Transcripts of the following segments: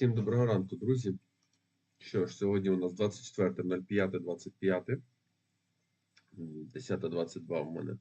Всім доброго ранку, друзі. Що ж, сьогодні у нас 24.05.25. 10.22 в мене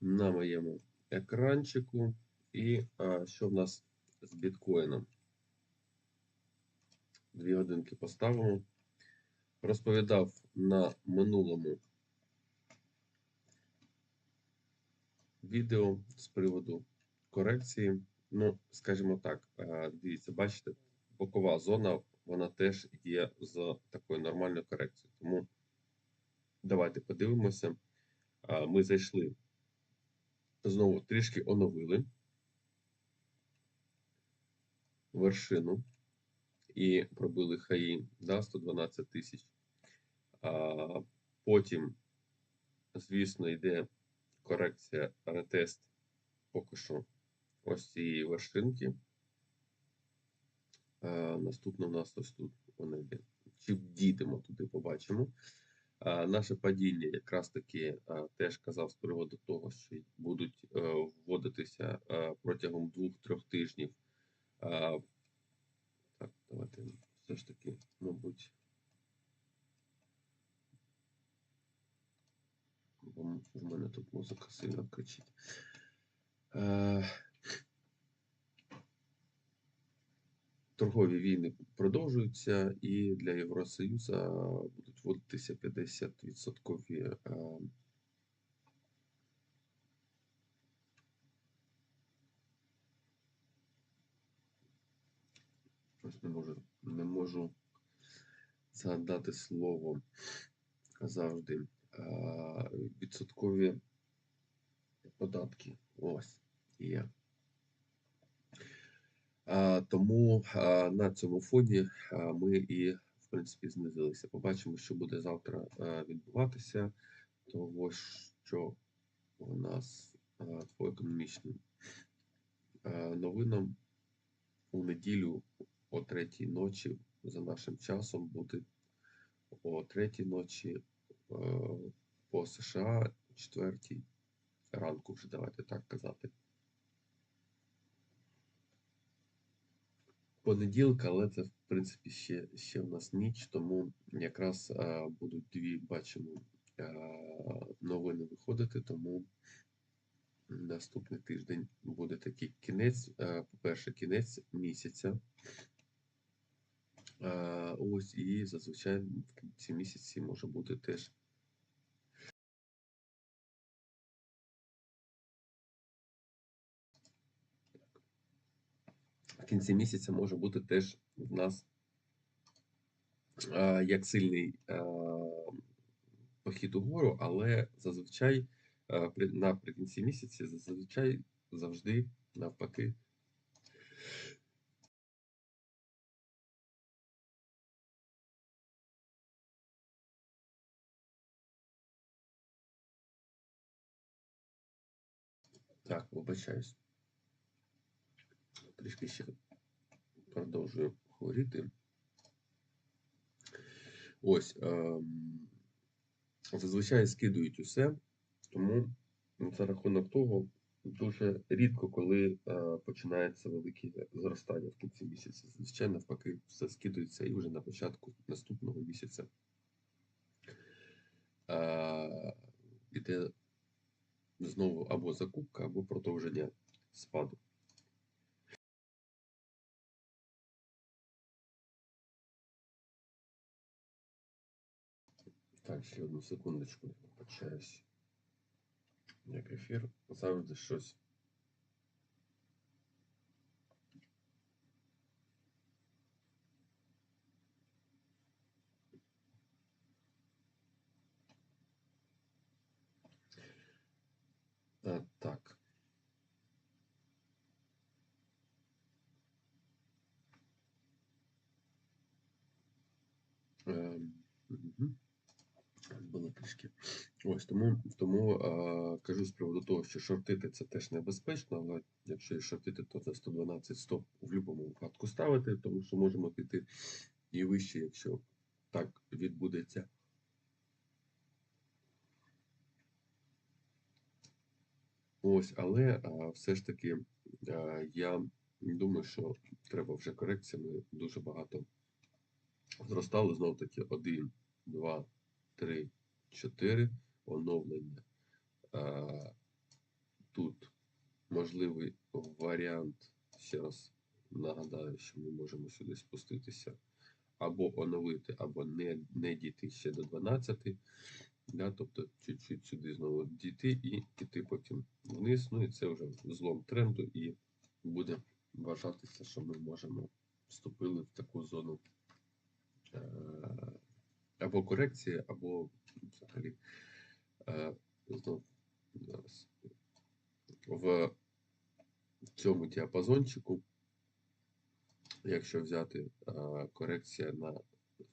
на моєму екранчику. І а, що в нас з біткоїном? Дві годинки поставимо. Розповідав на минулому відео з приводу корекції. Ну, скажімо так, е, дивіться, бачите, бокова зона, вона теж є з такою нормальною корекцією. Тому давайте подивимося. Е, Ми зайшли, знову трішки оновили вершину і пробили хаї да, 112 тисяч. Потім, звісно, йде корекція ретест поки що ось цієї вершинки. Е, Наступно у нас ось тут вони йде. Чи дійдемо туди, побачимо. Е, Наше падіння якраз таки е, теж казав з приводу того, що будуть е, вводитися е, протягом двох-трьох тижнів. Е, Так, давайте все ж таки, мабуть. В мене тут музика сильно кричить. Торгові війни продовжуються, і для Євросоюзу будуть вводитися 50% е, Ось не можу, не можу згадати слово завжди. Е, Відсоткові податки. Ось є. Тому на цьому фоні ми і, в принципі, знизилися. Побачимо, що буде завтра відбуватися, того що у нас по економічним новинам у неділю о третій ночі за нашим часом буде о третій ночі по США, четвертій ранку, вже давайте так казати. Понеділка, але це в принципі ще ще в нас ніч, тому якраз а, будуть дві бачимо а, новини виходити. Тому наступний тиждень буде такий кінець. По-перше, кінець місяця. А, Ось і зазвичай в кінці місяці може бути теж. Кінці місяця може бути теж в нас е, як сильний е, похід угору, але зазвичай е, наприкінці місяці зазвичай завжди навпаки. Так, вибачаюсь. Трішки ще продовжую хворіти. Ось. Ем, зазвичай скидують усе, тому за рахунок того дуже рідко, коли е, починається велике зростання в кінці місяця. Зазвичай навпаки, все скидується і вже на початку наступного місяця е, іде знову або закупка, або продовження спаду. Так, ще одну секундочку, почаюсь. Як ефір, завжди щось. А, так. Ем, мгм. Трішки. Ось тому, тому а, кажу з приводу того, що шортити це теж небезпечно, але якщо шортити, то це 112 стоп в будь-якому випадку ставити, тому що можемо піти і вище, якщо так відбудеться. Ось, але а, все ж таки а, я Думаю, що треба вже корекціями дуже багато зростали. Знову таки 1, 2, 3, 4 оновлення. Тут можливий варіант, ще раз нагадаю, що ми можемо сюди спуститися або оновити, або не, не дійти ще до 12. Да, тобто чуть-чуть сюди знову дійти і піти потім вниз. Ну і це вже злом тренду, і буде вважатися, що ми можемо вступили в таку зону е, або корекції, або взагалі е, знов зараз в цьому діапазончику, якщо взяти е, корекція на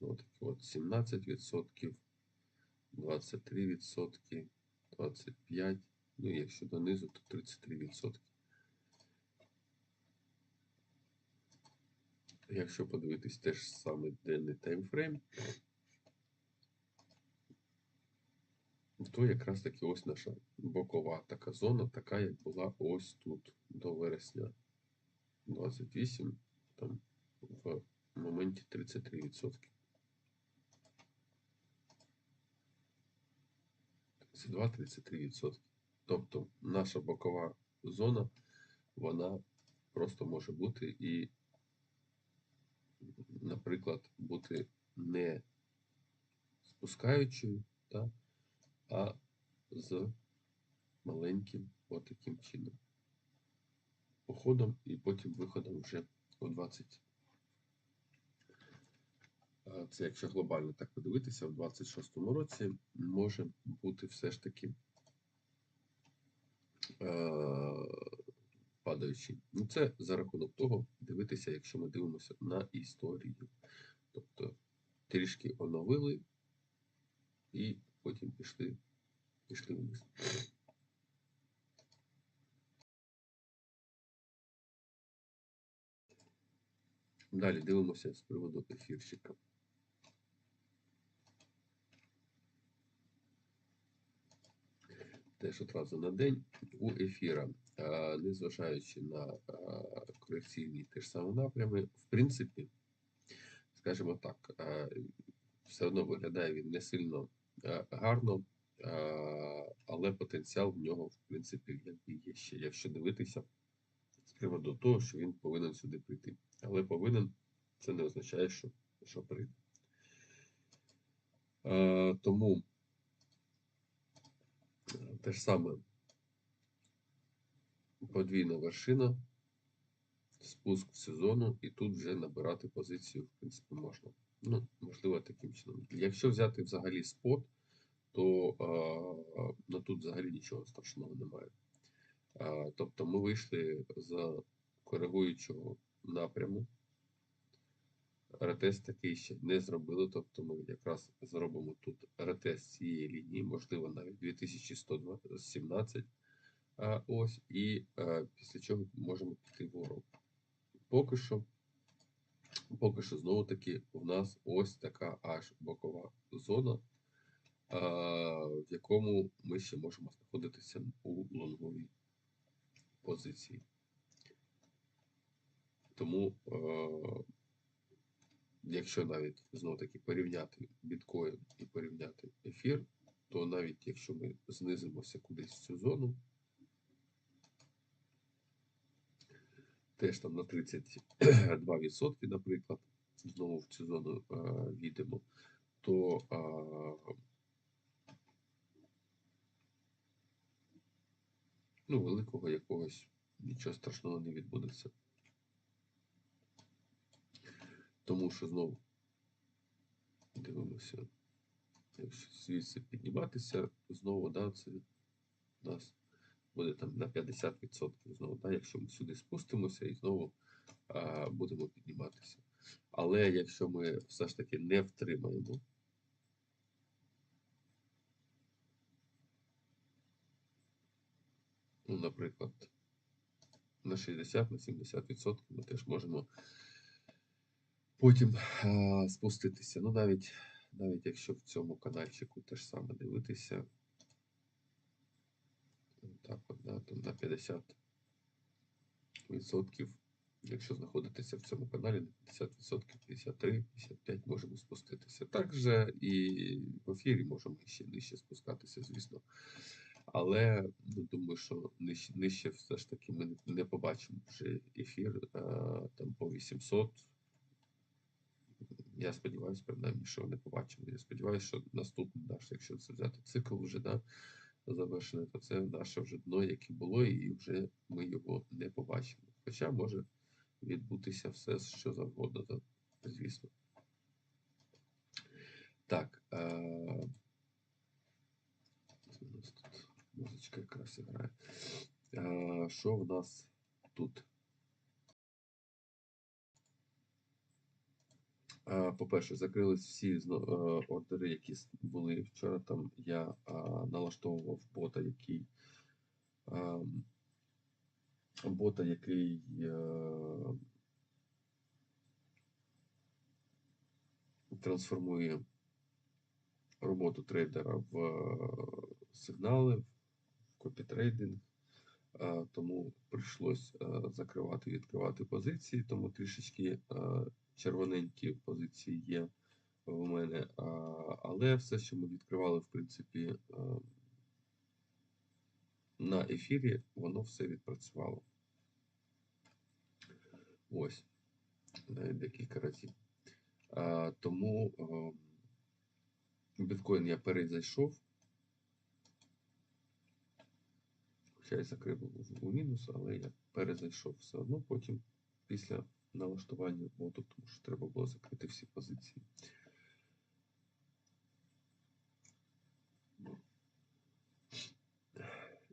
ну, такі от 17%, 23%, 25%, ну і якщо донизу, то 33%. Якщо подивитись теж саме денний таймфрейм, то якраз таки ось наша бокова така зона, така, як була ось тут до вересня 28, там в моменті 33%. 32-33%. Тобто наша бокова зона, вона просто може бути і, наприклад, бути не спускаючою, так, а з маленьким отаким чином. Походом і потім виходом вже у 20. Це якщо глобально так подивитися, в 26-му році може бути все ж таки е, падаючий. Ну, це за рахунок того, дивитися, якщо ми дивимося на історію. Тобто трішки оновили і потім пішли, пішли вниз. Далі дивимося з приводу ефірчика. Теж одразу на день у ефіра, незважаючи на корекційні ті ж самі напрями, в принципі, скажімо так, все одно виглядає він не сильно гарно, але потенціал в нього, в принципі, є ще, якщо дивитися з приводу того, що він повинен сюди прийти. Але повинен, це не означає, що, що прийде. Тому те ж саме подвійна вершина, спуск в сезону, і тут вже набирати позицію, в принципі, можна. Ну, можливо, таким чином. Якщо взяти взагалі спот, то ну, тут взагалі нічого страшного немає. Тобто ми вийшли з коригуючого напряму. Ретест такий ще не зробили, тобто ми якраз зробимо тут ретест цієї лінії, можливо, навіть 2117. Ось, і після чого можемо піти вгору. Поки що, поки що, знову таки, у нас ось така аж бокова зона, в якому ми ще можемо знаходитися у лонговій позиції. Тому якщо навіть знову таки порівняти біткоін і порівняти ефір, то навіть якщо ми знизимося кудись в цю зону, теж там на 32%, наприклад, знову в цю зону а, відемо, то а, ну, великого якогось нічого страшного не відбудеться. Тому що знову дивимося, якщо звідси підніматися, знову да, це нас буде там на 50% знову, да, якщо ми сюди спустимося і знову а, будемо підніматися. Але якщо ми все ж таки не втримаємо, ну, наприклад, на 60 на 70% ми теж можемо потім а, спуститися. Ну, навіть навіть якщо в цьому канальчику теж саме дивитися, так от, да, там на 50% Якщо знаходитеся в цьому каналі на 50%, 53, 55 можемо спуститися. Також і в ефірі можемо ще нижче спускатися, звісно. Але ну, думаю, що нижче, нижче все ж таки ми не, побачимо вже ефір а, там по 800. Я сподіваюся, принаймні, що не побачимо. Я сподіваюся, що наступний наш, якщо це взяти цикл вже да, завершений, то це наше вже дно, яке було, і вже ми його не побачимо. Хоча може відбутися все, що завгодно, звісно. Так. Е- у нас тут музичка якраз грає. Е, що в нас тут? По-перше, закрились всі е, ордери, які були вчора. Там я налаштовував бота, який ем, бота, який е, трансформує роботу трейдера в е, сигнали, в копітрейдинг. Тому прийшлось е, закривати і відкривати позиції, тому трішечки червоненькі позиції є в мене. Але все, що ми відкривали, в принципі, е, на ефірі, воно все відпрацювало. Ось, навіть декілька разів. А, Тому е, біткоін я перезайшов. Хоча я закрив у мінус, але я перезайшов все одно потім після налаштування боту, тому що треба було закрити всі позиції.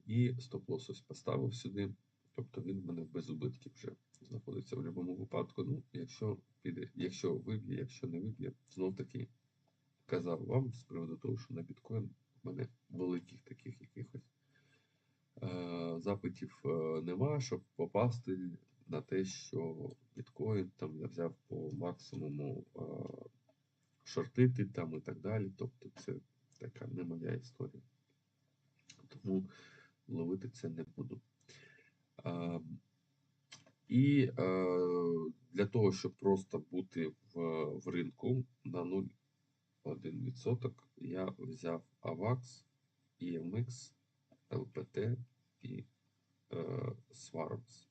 І стоп-лос ось поставив сюди. Тобто він в мене без убитків вже знаходиться в будь-якому випадку. Ну, якщо піде, якщо виб'є, якщо не виб'є, знов таки казав вам з приводу того, що на біткоін в мене великих таких якихось е, запитів е, нема, щоб попасти на те, що біткоін там я взяв по максимуму е, шортити там і так далі. Тобто це така не моя історія. Тому ловити це не буду. А, і е, для того, щоб просто бути в, в ринку на 0,1%, я взяв AVAX, EMX, LPT і Swarms. Е,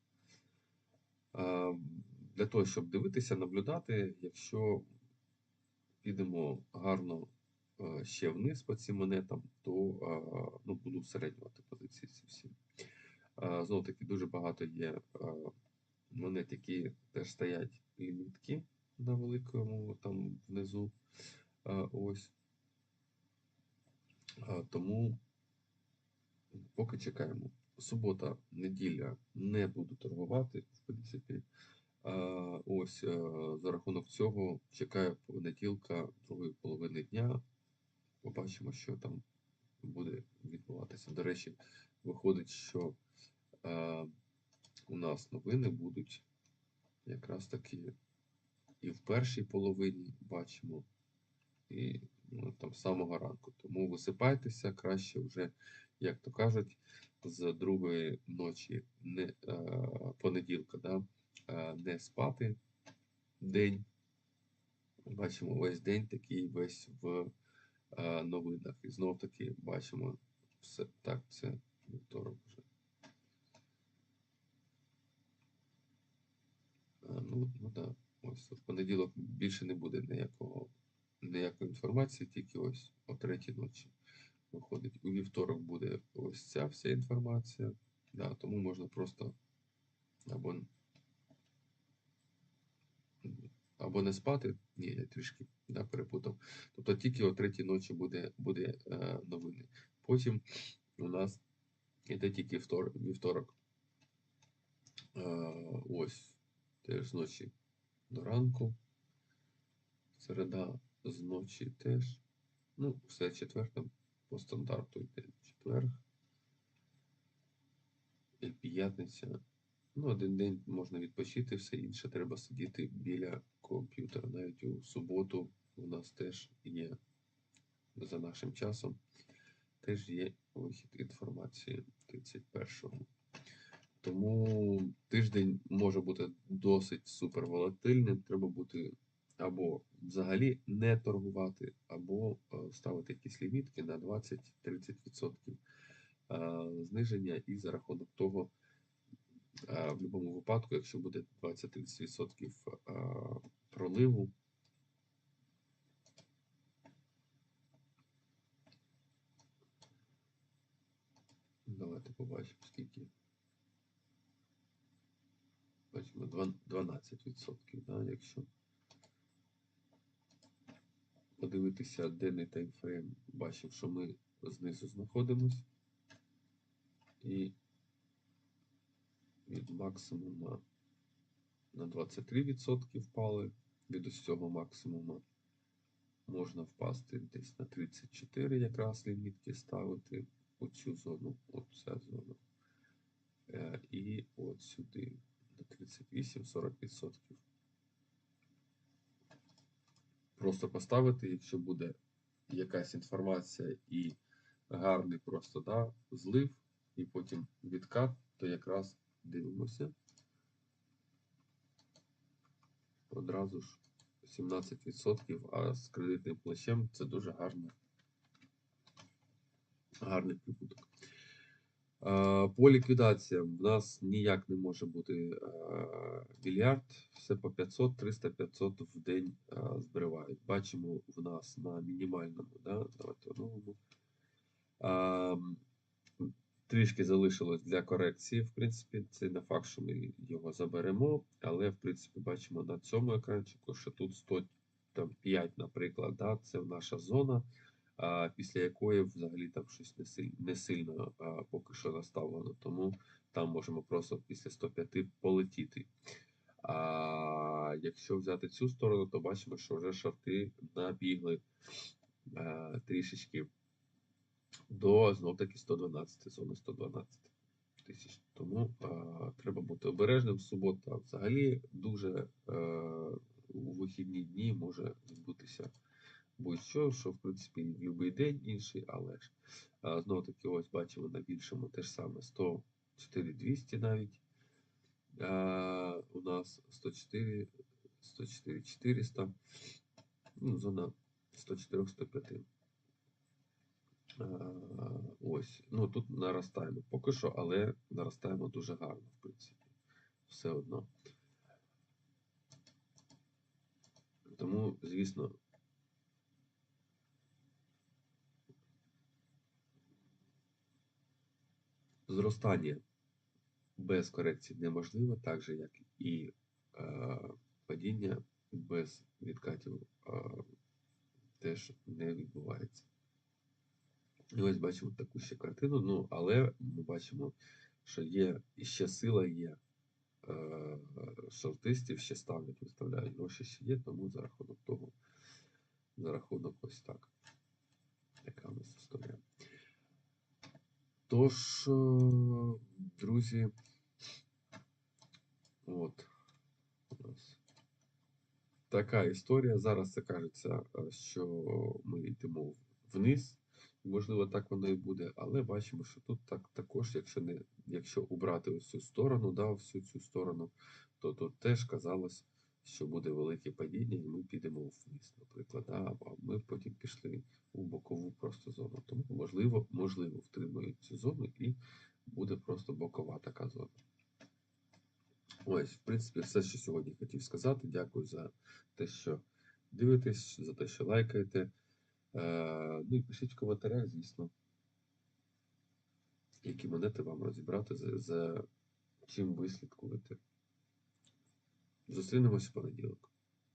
для того, щоб дивитися, наблюдати, якщо підемо гарно е, ще вниз по цим монетам, то е, ну, буду усереднювати позиції ці всі. Е, Знову таки дуже багато є е, монет, які теж стоять лімітки на великому там внизу. Е, Ось. Е, Тому поки чекаємо. Субота, неділя не буду торгувати, в принципі. Ось е, за рахунок цього чекаю понеділка, другої половини дня. Побачимо, що там буде відбуватися. До речі, виходить, що е, у нас новини будуть якраз таки і в першій половині бачимо, і ну, там з самого ранку. Тому висипайтеся краще вже, як то кажуть, з другої ночі не, е, понеділка, да, е, не спати день. Бачимо весь день такий весь в е, новинах. І знов таки бачимо все. Так, це вівторок вже. Ну, ну да. Ось в понеділок більше не буде ніякого, ніякої інформації, тільки ось о третій ночі виходить. У вівторок буде ось ця вся інформація. Да, тому можна просто або, або не спати. Ні, я трішки да, перепутав. Тобто тільки о третій ночі буде, буде е, новини. Потім у нас іде тільки втор, вівторок. Е, ось теж з ночі до ранку. Середа з ночі теж. Ну, все четвер там по стандарту йде четверг. І п'ятниця. Ну, один день можна відпочити, все інше треба сидіти біля комп'ютера. Навіть у суботу у нас теж є за нашим часом. Теж є вихід інформації 31-го. Тому тиждень може бути досить супер волатильним. Треба бути або взагалі не торгувати, або е, ставити якісь лімітки на 20-30% е, зниження, і за рахунок того, е, в будь-якому випадку, якщо буде 20-30% е, проливу, давайте побачимо, скільки. Бачимо, 12%, да, якщо подивитися денний таймфрейм, бачимо, що ми знизу знаходимось. І від максимума на 23% впали від ось цього максимума. Можна впасти десь на 34 якраз лімітки ставити у цю зону, от ця зона. Е, І от сюди на 38-40%. Просто поставити, якщо буде якась інформація і гарний просто да, злив, і потім відкат, то якраз дивимося. Одразу ж 17%, а з кредитним плечем це дуже гарно, гарний прибуток. По ліквідаціям в нас ніяк не може бути мільярд, все по 500, 300, 500 в день збривають. Бачимо в нас на мінімальному, да, давайте новому. Трішки залишилось для корекції. В принципі, це не факт, що ми його заберемо, але в принципі бачимо на цьому екранчику, що тут 105, наприклад, да, це наша зона після якої взагалі там щось не сильно, не сильно поки що наставлено. Тому там можемо просто після 105 полетіти. А якщо взяти цю сторону, то бачимо, що вже шорти набігли а, трішечки до знов таки 112, зони 112 тисяч. Тому а, треба бути обережним. Субота взагалі дуже а, у вихідні дні може відбутися будь-що, що в принципі будь-який день інший, але ж знову таки ось бачимо на більшому те ж саме 104 200 навіть. А, у нас 104 104 400, ну, зона 104 105. Ось, ну тут наростаємо поки що, але наростаємо дуже гарно, в принципі, все одно. Тому, звісно, зростання без корекції неможливо, так же, як і е, падіння без відкатів е, теж не відбувається. І ось бачимо таку ще картину, ну, але ми бачимо, що є ще сила є. Е, шортистів ще ставлять, виставляють гроші ще є, тому за рахунок того, за рахунок ось так. Така у нас історія. Тож, е, друзі, от така історія. Зараз це кажеться, е, що ми йдемо вниз. Можливо, так воно і буде, але бачимо, що тут так також, якщо не якщо убрати ось цю сторону, да, всю цю сторону, то тут теж казалось, що буде велике падіння, і ми підемо вниз, наприклад. А ми потім пішли у бокову просто зону. Тому, можливо, можливо, втримають цю зону і буде просто бокова така зона. Ось, в принципі, все, що сьогодні хотів сказати. Дякую за те, що дивитесь, за те, що лайкаєте. Е, ну і пишіть в коментарях, звісно, які монети вам розібрати, за, за чим ви слідкуєте. Зустрінемося в понеділок.